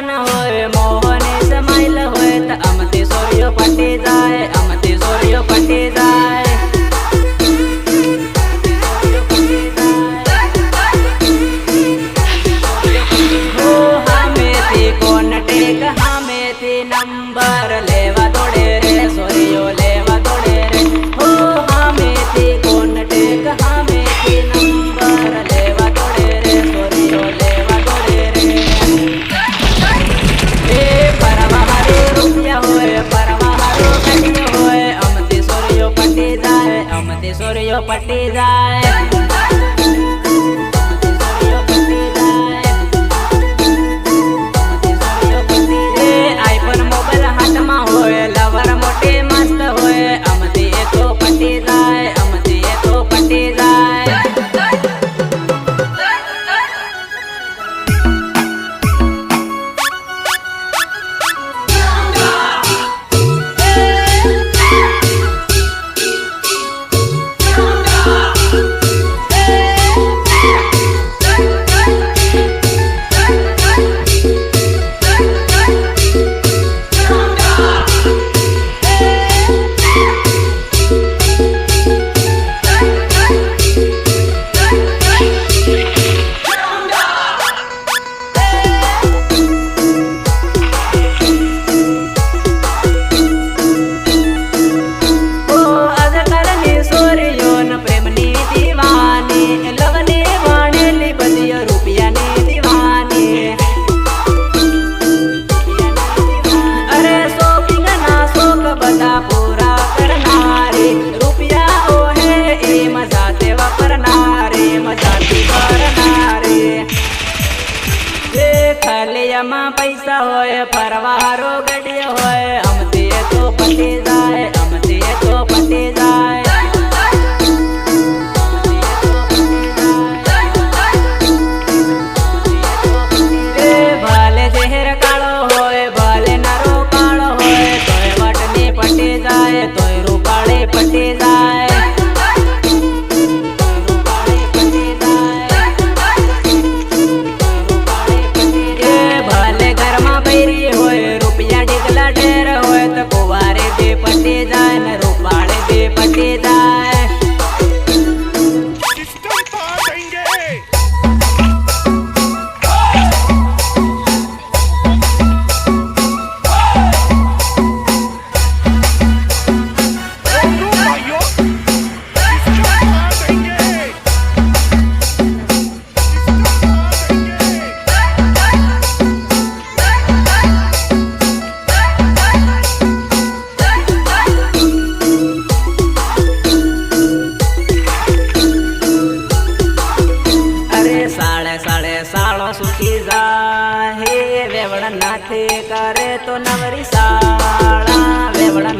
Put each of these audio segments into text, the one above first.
મન હોય મોહને સમાયેલ હોય તો અમથી સોર્યો પટી જાય અમથી સોર્યો પટી જાય. right. ખાલિયામાં પૈસા હોય ફરવારો ગડિયા હોય અમતે તો પતી જાય અમતે તો પતી જાય. દાડો સુખી જાય વેવણ નાથે કરે તો નવરી સાળા વેવણ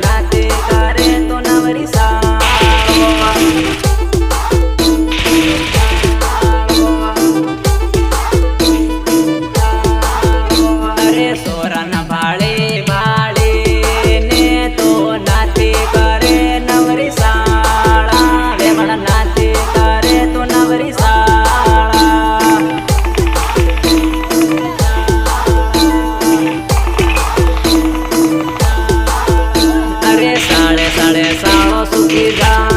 together.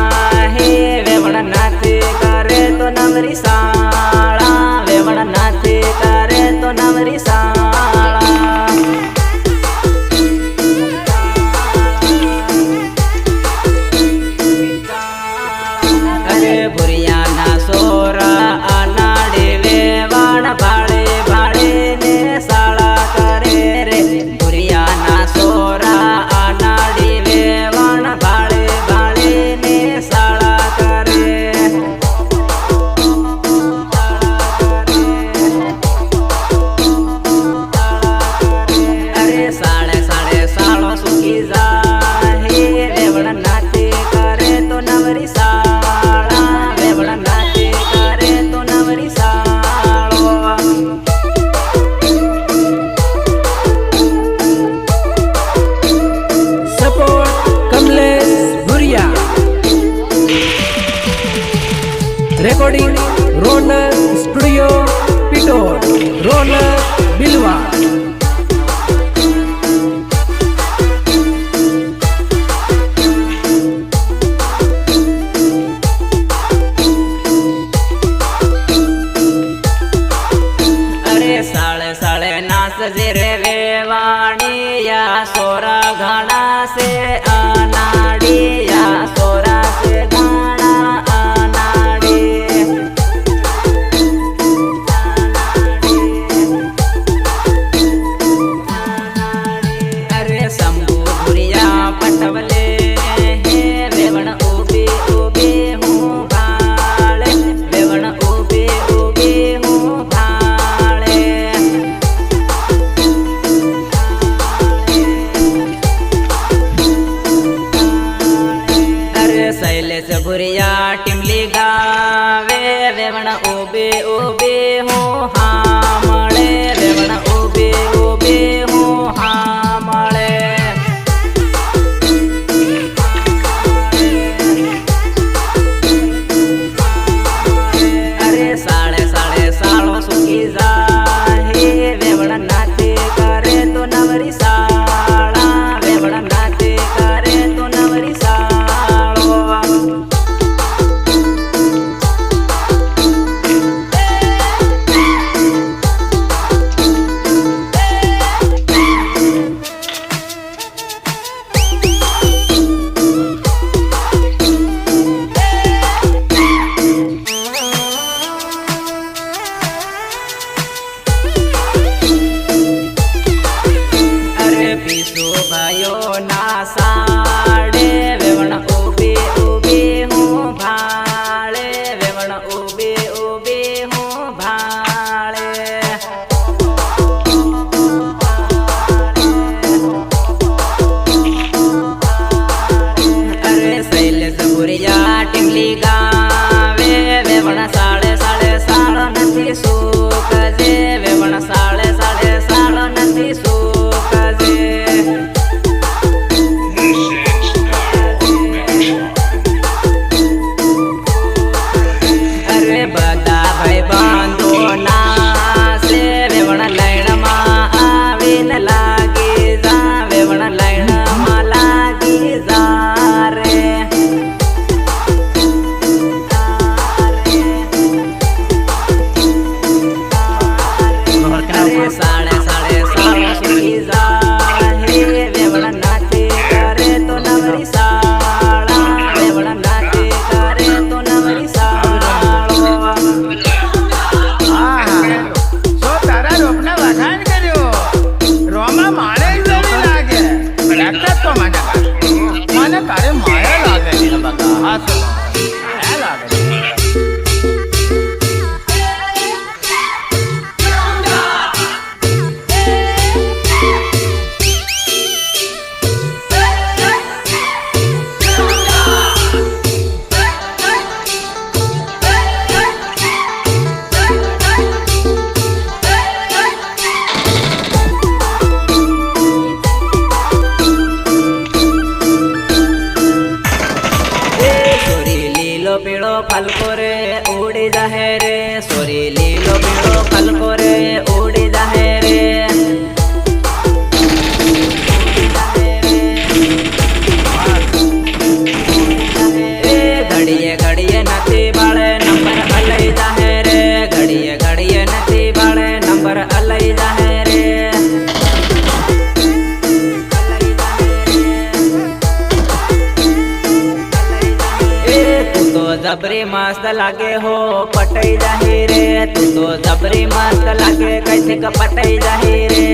જબરી મસ્ત લાગે હો, પટાઈ જાહી રે. તું તો જબરી મસ્ત લાગે કૈસે ક પટાઈ જાહી રે.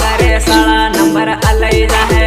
કરે સાળા, નંબર અલઈ જાહે.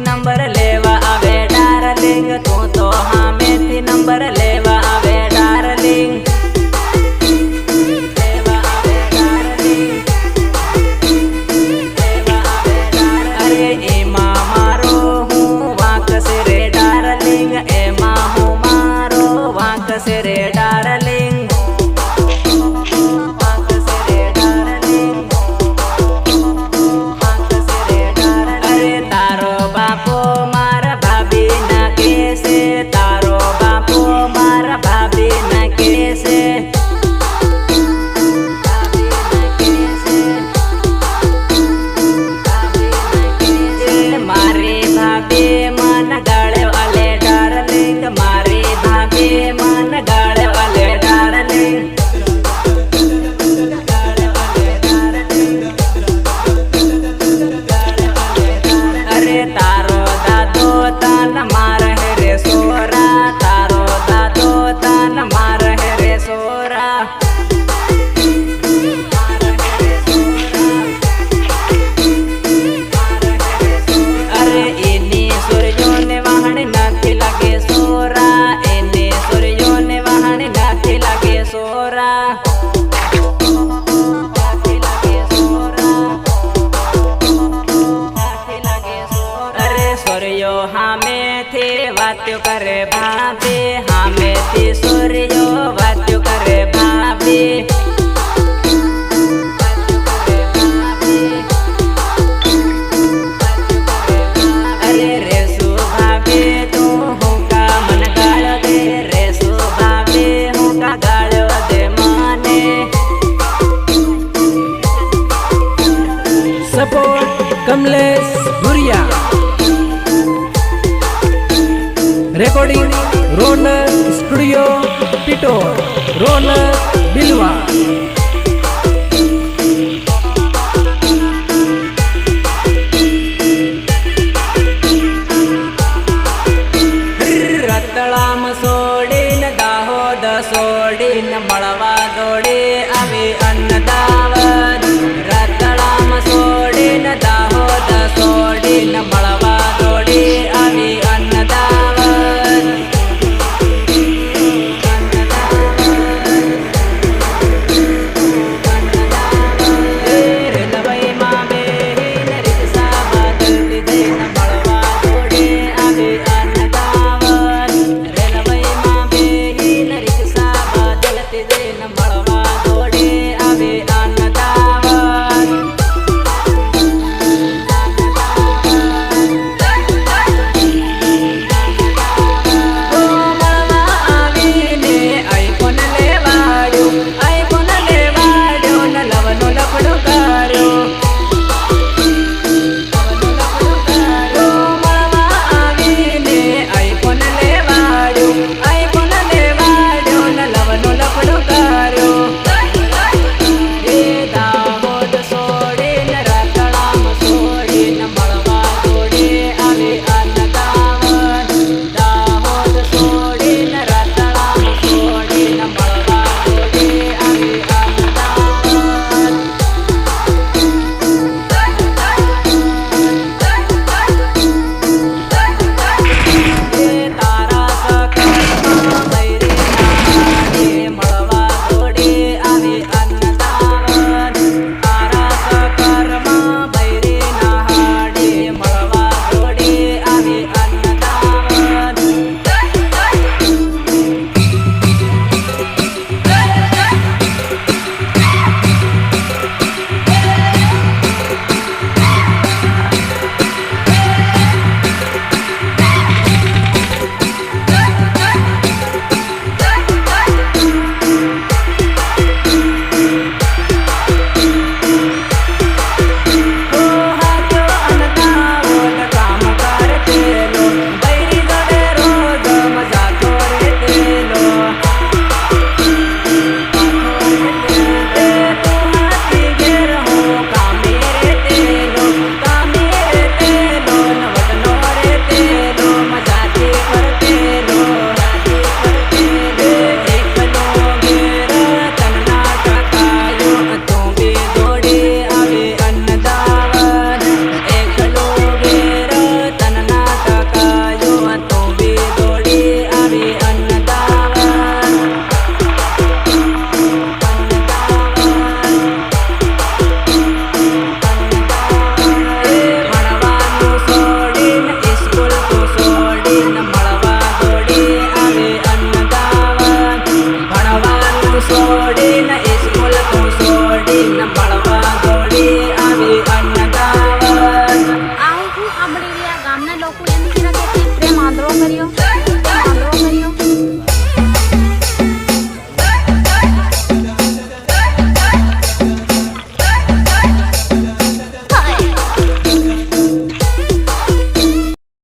number Kamlesh Bhuriya. Recording Ronak studio પીટો Ronak બિલવા